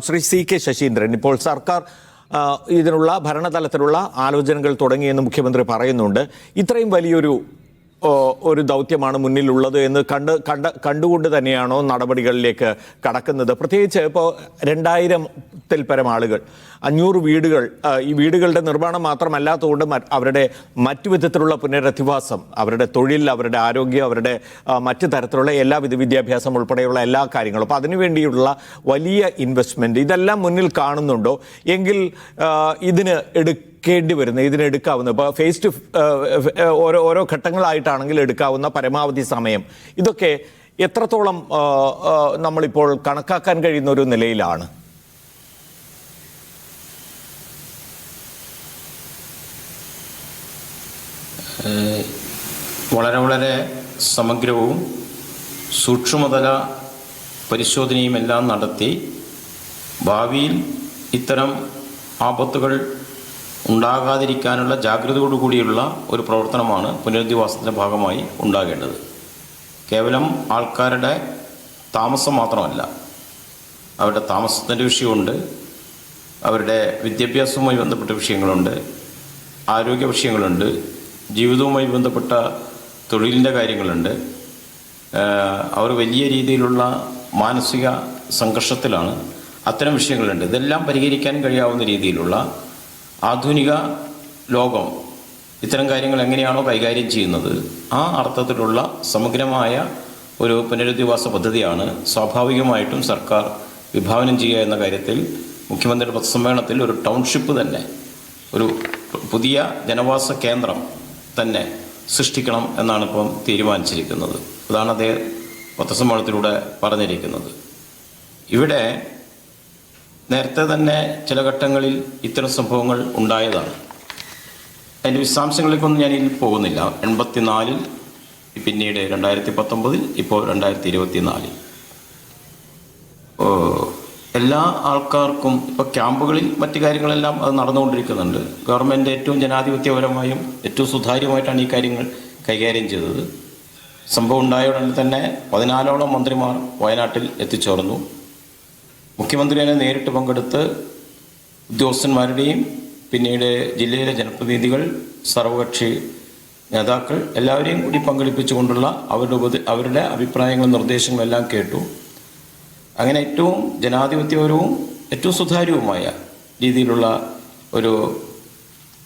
Shri C K Saseendran. ഇപ്പോൾ സർക്കാർ ഇതിനുള്ള ഭരണതലത്തിലുള്ള ആലോചനകൾ തുടങ്ങിയെന്ന് മുഖ്യമന്ത്രി പറയുന്നുണ്ട്. ഇത്രയും വലിയൊരു ഒരു ദൗത്യമാണ് മുന്നിലുള്ളത് എന്ന് കണ്ട് കണ്ട് കണ്ടുകൊണ്ട് തന്നെയാണോ നടപടികളിലേക്ക് കടക്കുന്നത്? പ്രത്യേകിച്ച് ഇപ്പോൾ രണ്ടായിരത്തിൽ പരം ആളുകൾ അഞ്ഞൂറ് വീടുകൾ ഈ വീടുകളുടെ നിർമ്മാണം മാത്രമല്ലാത്തതുകൊണ്ട് അവരുടെ മറ്റു വിധത്തിലുള്ള പുനരധിവാസം അവരുടെ തൊഴിൽ അവരുടെ ആരോഗ്യം അവരുടെ മറ്റു തരത്തിലുള്ള എല്ലാവിധ വിദ്യാഭ്യാസം ഉൾപ്പെടെയുള്ള എല്ലാ കാര്യങ്ങളും. അപ്പോൾ അതിനുവേണ്ടിയുള്ള വലിയ ഇൻവെസ്റ്റ്മെന്റ് ഇതെല്ലാം മുന്നിൽ കാണുന്നുണ്ടോ? എങ്കിൽ ഇതിന് ഇതിന് എടുക്കേണ്ടി വരുന്ന ഇതിനെടുക്കാവുന്ന ഇപ്പോൾ ഫേസ് ടു ഓരോ ഓരോ ഘട്ടങ്ങളായിട്ടാണെങ്കിൽ എടുക്കാവുന്ന പരമാവധി സമയം. ഇതൊക്കെ എത്രത്തോളം നമ്മളിപ്പോൾ കണക്കാക്കാൻ കഴിയുന്ന ഒരു നിലയിലാണ് വളരെ വളരെ സമഗ്രവും സൂക്ഷ്മതല പരിശോധനയും എല്ലാം നടത്തി ഭാവിയിൽ ഇത്തരം ആപത്തുകൾ ഉണ്ടാകാതിരിക്കാനുള്ള ജാഗ്രതയോടുകൂടിയുള്ള ഒരു പ്രവർത്തനമാണ് പുനരധിവാസത്തിന്റെ ഭാഗമായി ഉണ്ടാകേണ്ടത്. കേവലം ആൾക്കാരുടെ താമസം മാത്രമല്ല അവരുടെ താമസത്തിന്റെ വിഷയമുണ്ട് അവരുടെ വിദ്യാഭ്യാസവുമായി ബന്ധപ്പെട്ട വിഷയങ്ങളുണ്ട് ആരോഗ്യ വിഷയങ്ങളുണ്ട് ജീവിതവുമായി ബന്ധപ്പെട്ട തൊഴിലിന്റെ കാര്യങ്ങളുണ്ട്. അവർ വലിയ രീതിയിലുള്ള മാനസിക സംഘർഷത്തിലാണ് അത്തരം വിഷയങ്ങളുണ്ട്. ഇതെല്ലാം പരിഹരിക്കാൻ കഴിയാവുന്ന രീതിയിലുള്ള ആധുനിക ലോകം ഇത്തരം കാര്യങ്ങൾ എങ്ങനെയാണോ കൈകാര്യം ചെയ്യുന്നത് ആ അർത്ഥത്തിലുള്ള സമഗ്രമായ ഒരു പുനരധിവാസ പദ്ധതിയാണ് സ്വാഭാവികമായിട്ടും സർക്കാർ വിഭാവനം ചെയ്യുക എന്ന കാര്യത്തിൽ മുഖ്യമന്ത്രിയുടെ പത്രസമ്മേളനത്തിൽ ഒരു ടൗൺഷിപ്പ് തന്നെ ഒരു പുതിയ ജനവാസ കേന്ദ്രം തന്നെ സൃഷ്ടിക്കണം എന്നാണ് ഇപ്പം തീരുമാനിച്ചിരിക്കുന്നത്. അതാണ് അദ്ദേഹം പത്രസമ്മേളനത്തിലൂടെ പറഞ്ഞിരിക്കുന്നത്. ഇവിടെ നേരത്തെ തന്നെ ചില ഘട്ടങ്ങളിൽ ഇത്തരം സംഭവങ്ങൾ ഉണ്ടായതാണ്. അതിന്റെ വിശദാംശങ്ങളിലേക്കൊന്നും ഞാൻ ഇതിൽ പോകുന്നില്ല. എൺപത്തിനാലിൽ പിന്നീട് രണ്ടായിരത്തി പത്തൊമ്പതിൽ ഇപ്പോൾ രണ്ടായിരത്തി ഇരുപത്തി നാലിൽ എല്ലാ ആൾക്കാർക്കും ഇപ്പോൾ ക്യാമ്പുകളിൽ മറ്റു കാര്യങ്ങളെല്ലാം അത് നടന്നുകൊണ്ടിരിക്കുന്നുണ്ട്. ഗവൺമെന്റ് ഏറ്റവും ജനാധിപത്യപരമായും ഏറ്റവും സുതാര്യമായിട്ടാണ് ഈ കാര്യങ്ങൾ കൈകാര്യം ചെയ്തത്. സംഭവം ഉണ്ടായ ഉടനെ തന്നെ പതിനാലോളം മന്ത്രിമാർ വയനാട്ടിൽ എത്തിച്ചേർന്നു. മുഖ്യമന്ത്രി തന്നെ നേരിട്ട് പങ്കെടുത്ത് ഉദ്യോഗസ്ഥന്മാരുടെയും പിന്നീട് ജില്ലയിലെ ജനപ്രതിനിധികൾ സർവകക്ഷി നേതാക്കൾ എല്ലാവരെയും കൂടി പങ്കെടുപ്പിച്ചുകൊണ്ടുള്ള അവരുടെ ഉപദേ അവരുടെ അഭിപ്രായങ്ങളും നിർദ്ദേശങ്ങളും എല്ലാം കേട്ടു. അങ്ങനെ ഏറ്റവും ജനാധിപത്യപരവും ഏറ്റവും സുതാര്യവുമായ രീതിയിലുള്ള ഒരു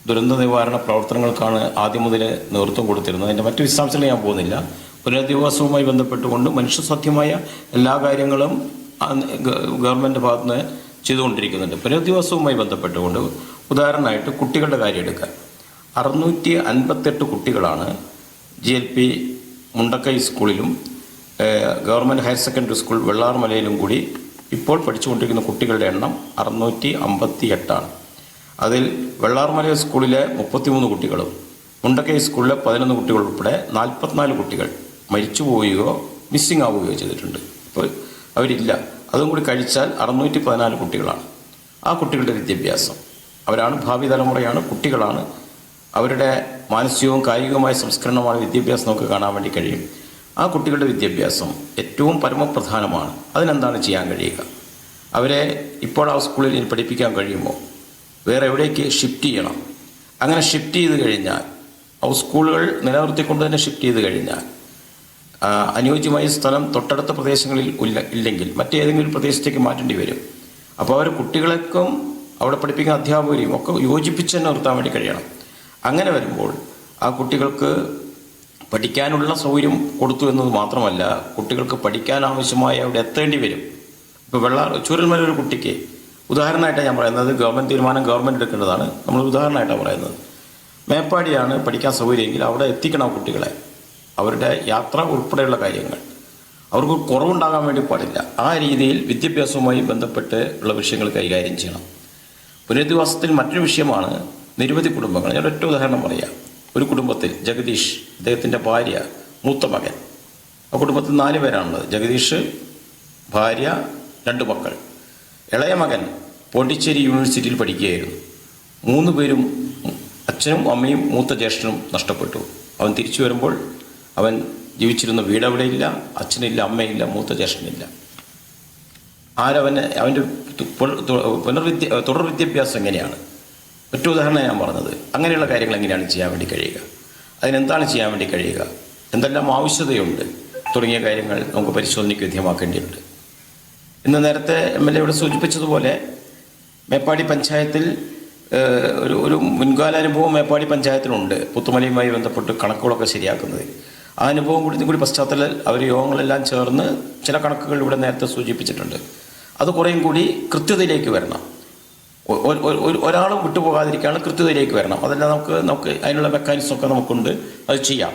ദുരന്ത നിവാരണ പ്രവർത്തനങ്ങൾക്കാണ് ആദ്യം മുതൽ നേതൃത്വം കൊടുത്തിരുന്നത്. അതിന്റെ മറ്റു വിശദാംശങ്ങൾ ഞാൻ പോകുന്നില്ല. പുനരധിവാസവുമായി ബന്ധപ്പെട്ടുകൊണ്ട് മനുഷ്യസാധ്യമായ എല്ലാ കാര്യങ്ങളും ഗവൺമെന്റ് ഭാഗത്തുനിന്ന് ചെയ്തുകൊണ്ടിരിക്കുന്നുണ്ട്. പുനരധിവാസവുമായി ബന്ധപ്പെട്ടുകൊണ്ട് ഉദാഹരണമായിട്ട് കുട്ടികളുടെ കാര്യം എടുക്കുക അറുന്നൂറ്റി അൻപത്തെട്ട് കുട്ടികളാണ് ജി എൽ പി മുണ്ടക്കൈ സ്കൂളിലും ഗവൺമെന്റ് ഹയർ സെക്കൻഡറി സ്കൂൾ വെള്ളാർമലയിലും കൂടി ഇപ്പോൾ പഠിച്ചുകൊണ്ടിരിക്കുന്ന കുട്ടികളുടെ എണ്ണം അറുന്നൂറ്റി അമ്പത്തി എട്ടാണ് അതിൽ വെള്ളാർമല സ്കൂളിലെ മുപ്പത്തിമൂന്ന് കുട്ടികളും മുണ്ടക്കൈ സ്കൂളിലെ പതിനൊന്ന് കുട്ടികൾ ഉൾപ്പെടെ നാൽപ്പത്തിനാല് കുട്ടികൾ മരിച്ചു പോവുകയോ മിസ്സിംഗ് ആവുകയോ ചെയ്തിട്ടുണ്ട്. ഇപ്പോൾ അവരില്ല അതും കൂടി കഴിച്ചാൽ അറുന്നൂറ്റി പതിനാല് കുട്ടികളാണ്. ആ കുട്ടികളുടെ വിദ്യാഭ്യാസം. അവരാണ് ഭാവി തലമുറയാണ് കുട്ടികളാണ്. അവരുടെ മാനസികവും കായികവുമായ സംസ്കരണമാണ് വിദ്യാഭ്യാസം നമുക്ക് കാണാൻ വേണ്ടി കഴിയും. ആ കുട്ടികളുടെ വിദ്യാഭ്യാസം ഏറ്റവും പരമപ്രധാനമാണ്. അതിനെന്താണ് ചെയ്യാൻ കഴിയുക? അവരെ ഇപ്പോൾ ആ സ്കൂളിൽ പഠിപ്പിക്കാൻ കഴിയുമോ? വേറെ എവിടേക്ക് ഷിഫ്റ്റ് ചെയ്യണം? അങ്ങനെ ഷിഫ്റ്റ് ചെയ്ത് കഴിഞ്ഞാൽ സ്കൂളുകൾ നിലനിർത്തിക്കൊണ്ട് തന്നെ ഷിഫ്റ്റ് ചെയ്ത് കഴിഞ്ഞാൽ അനുയോജ്യമായ സ്ഥലം തൊട്ടടുത്ത പ്രദേശങ്ങളിൽ ഇല്ലെങ്കിൽ മറ്റേതെങ്കിലും പ്രദേശത്തേക്ക് മാറ്റേണ്ടി വരും. അപ്പോൾ അവർ കുട്ടികളെക്കും അവിടെ പഠിപ്പിക്കുന്ന അധ്യാപകരെയും ഒക്കെ യോജിപ്പിച്ച് തന്നെ നിർത്താൻ വേണ്ടി കഴിയണം. അങ്ങനെ വരുമ്പോൾ ആ കുട്ടികൾക്ക് പഠിക്കാനുള്ള സൗകര്യം കൊടുത്തു എന്നത് മാത്രമല്ല കുട്ടികൾക്ക് പഠിക്കാൻ ആവശ്യമായ അവിടെ എത്തേണ്ടി വരും. ഇപ്പോൾ വെള്ളാർ ചൂരൽമല ഒരു കുട്ടിക്ക് ഉദാഹരണമായിട്ടാണ് ഞാൻ പറയുന്നത്. ഗവൺമെന്റ് തീരുമാനം ഗവൺമെന്റ് എടുക്കേണ്ടതാണ്. നമ്മൾ ഉദാഹരണമായിട്ടാണ് പറയുന്നത്. മേപ്പാടിയാണ് പഠിക്കാൻ സൗകര്യമെങ്കിൽ അവിടെ എത്തിക്കണം കുട്ടികളെ. അവരുടെ യാത്ര ഉൾപ്പെടെയുള്ള കാര്യങ്ങൾ. അവർക്ക് കുറവുണ്ടാകാൻ വേണ്ടി പാടില്ല. ആ രീതിയിൽ വിദ്യാഭ്യാസവുമായി ബന്ധപ്പെട്ട് ഉള്ള വിഷയങ്ങൾ കൈകാര്യം ചെയ്യണം. പുനരധിവാസത്തിൽ മറ്റൊരു വിഷയമാണ് നിരവധി കുടുംബങ്ങൾ. ഞാൻ ഒറ്റ ഉദാഹരണം പറയാം. ഒരു കുടുംബത്തിൽ ജഗദീഷ് അദ്ദേഹത്തിന്റെ ഭാര്യ മൂത്ത മകൻ. ആ കുടുംബത്തിൽ നാല് പേരാണുള്ളത്. ജഗദീഷ് ഭാര്യ രണ്ട് മക്കൾ. ഇളയ മകൻ പോണ്ടിച്ചേരി യൂണിവേഴ്സിറ്റിയിൽ പഠിക്കുകയായിരുന്നു. മൂന്ന് പേരും അച്ഛനും അമ്മയും മൂത്ത ജ്യേഷ്ഠനും നഷ്ടപ്പെട്ടു. അവൻ തിരിച്ചു വരുമ്പോൾ അവൻ ജീവിച്ചിരുന്ന വീട് അവിടെയില്ല അച്ഛനില്ല അമ്മയില്ല മൂത്ത ജ്യേഷ്ഠനില്ല. ആരവന് അവന്റെ പുനർവിദ്യ തുടർ വിദ്യാഭ്യാസം എങ്ങനെയാണ്? ഒറ്റ ഉദാഹരണം ഞാൻ പറഞ്ഞത് അങ്ങനെയുള്ള കാര്യങ്ങൾ എങ്ങനെയാണ് ചെയ്യാൻ വേണ്ടി കഴിയുക? അതിനെന്താണ് ചെയ്യാൻ വേണ്ടി കഴിയുക? എന്തെല്ലാം ആവശ്യതയുണ്ട്? തുടങ്ങിയ കാര്യങ്ങൾ നമുക്ക് പരിശോധനയ്ക്ക് വിധേയമാക്കേണ്ടിയുണ്ട് ഇന്ന് നേരത്തെ എം എൽ എ ഇവിടെ സൂചിപ്പിച്ചതുപോലെ മേപ്പാടി പഞ്ചായത്തിൽ ഒരു ഒരു മുൻകാല അനുഭവം മേപ്പാടി പഞ്ചായത്തിനുണ്ട്. പുത്തുമലയുമായി ബന്ധപ്പെട്ട് കണക്കുകളൊക്കെ ശരിയാക്കുന്നത്. ആ അനുഭവം കൂടി കൂടി പശ്ചാത്തലത്തിൽ അവർ യോഗങ്ങളെല്ലാം ചേർന്ന് ചില കണക്കുകൾ ഇവിടെ നേരത്തെ സൂചിപ്പിച്ചിട്ടുണ്ട്. അത് കുറേയും കൂടി കൃത്യതയിലേക്ക് വരണം. ഒരാളും വിട്ടുപോകാതിരിക്കുകയാണ് കൃത്യതയിലേക്ക് വരണം. അതെല്ലാം നമുക്ക് നമുക്ക് അതിനുള്ള മെക്കാനിസം ഒക്കെ നമുക്കുണ്ട്. അത് ചെയ്യാം.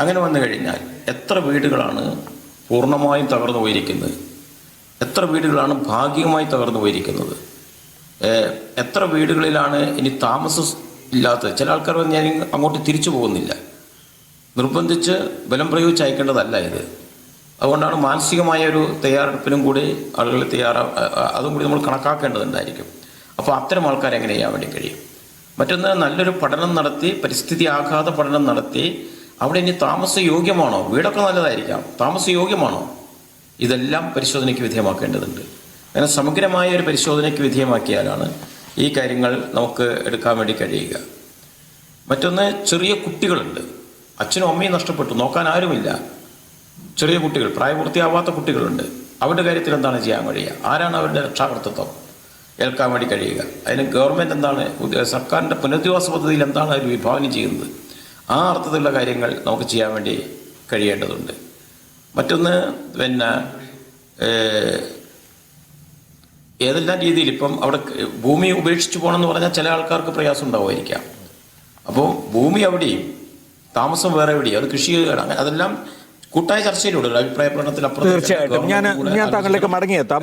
അങ്ങനെ വന്നു കഴിഞ്ഞാൽ എത്ര വീടുകളാണ് പൂർണമായും തകർന്നു പോയിരിക്കുന്നത്? എത്ര വീടുകളാണ് ഭാഗികമായി തകർന്നു പോയിരിക്കുന്നത്? എത്ര വീടുകളിലാണ് ഇനി താമസം ഇല്ലാത്തത്? ചില ആൾക്കാർ വന്ന് ഞാൻ അങ്ങോട്ട് തിരിച്ചു പോകുന്നില്ല. നിർബന്ധിച്ച് ബലം പ്രയോഗിച്ച് അയക്കേണ്ടതല്ല ഇത്. അതുകൊണ്ടാണ് മാനസികമായ ഒരു തയ്യാറെടുപ്പിനും കൂടി ആളുകൾ തയ്യാറ അതും കൂടി നമ്മൾ കണക്കാക്കേണ്ടതുണ്ടായിരിക്കും. അപ്പോൾ അത്തരം ആൾക്കാരെ എങ്ങനെ ചെയ്യാൻ വേണ്ടി കഴിയും? മറ്റൊന്ന് നല്ലൊരു പഠനം നടത്തി പരിസ്ഥിതി ആഘാത പഠനം നടത്തി അവിടെ ഇനി താമസ യോഗ്യമാണോ? വീടൊക്കെ നല്ലതായിരിക്കാം. താമസ യോഗ്യമാണോ? ഇതെല്ലാം പരിശോധനയ്ക്ക് വിധേയമാക്കേണ്ടതുണ്ട്. അങ്ങനെ സമഗ്രമായ ഒരു പരിശോധനയ്ക്ക് വിധേയമാക്കിയാലാണ് ഈ കാര്യങ്ങൾ നമുക്ക് എടുക്കാൻ വേണ്ടി കഴിയുക. മറ്റൊന്ന് ചെറിയ കുട്ടികളുണ്ട്. അച്ഛനും അമ്മയും നഷ്ടപ്പെട്ടു. നോക്കാൻ ആരുമില്ല. ചെറിയ കുട്ടികൾ പ്രായപൂർത്തിയാവാത്ത കുട്ടികളുണ്ട്. അവരുടെ കാര്യത്തിൽ എന്താണ് ചെയ്യാൻ കഴിയുക? ആരാണ് അവരുടെ രക്ഷാകർത്തൃത്വം? ഏൽക്കാൻ വേണ്ടി കഴിയുക. അതിന് ഗവൺമെന്റ് എന്താണ് സർക്കാരിന്റെ പുനരധിവാസ പദ്ധതിയിൽ എന്താണ് അവർ വിഭാവനം ചെയ്യുന്നത്? ആ അർത്ഥത്തിലുള്ള കാര്യങ്ങൾ നമുക്ക് ചെയ്യാൻ വേണ്ടി കഴിയേണ്ടതുണ്ട്. മറ്റൊന്ന് പിന്നെ ഏതെല്ലാം രീതിയിൽ ഇപ്പം അവിടെ ഭൂമി ഉപേക്ഷിച്ച് പോകണമെന്ന് പറഞ്ഞാൽ ചില ആൾക്കാർക്ക് പ്രയാസം ഉണ്ടാവുമായിരിക്കാം. അപ്പോൾ ഭൂമി അവിടെയും താമസം വേറെ എവിടെയോ? അത് കൃഷി അതെല്ലാം കൂട്ടായ ചർച്ചയിലൂടെ അഭിപ്രായ പ്രകടനത്തിൽ അപ്പുറം തീർച്ചയായിട്ടും ഞാൻ ഞാൻ താങ്കളിലേക്ക് മടങ്ങിയെത്താം.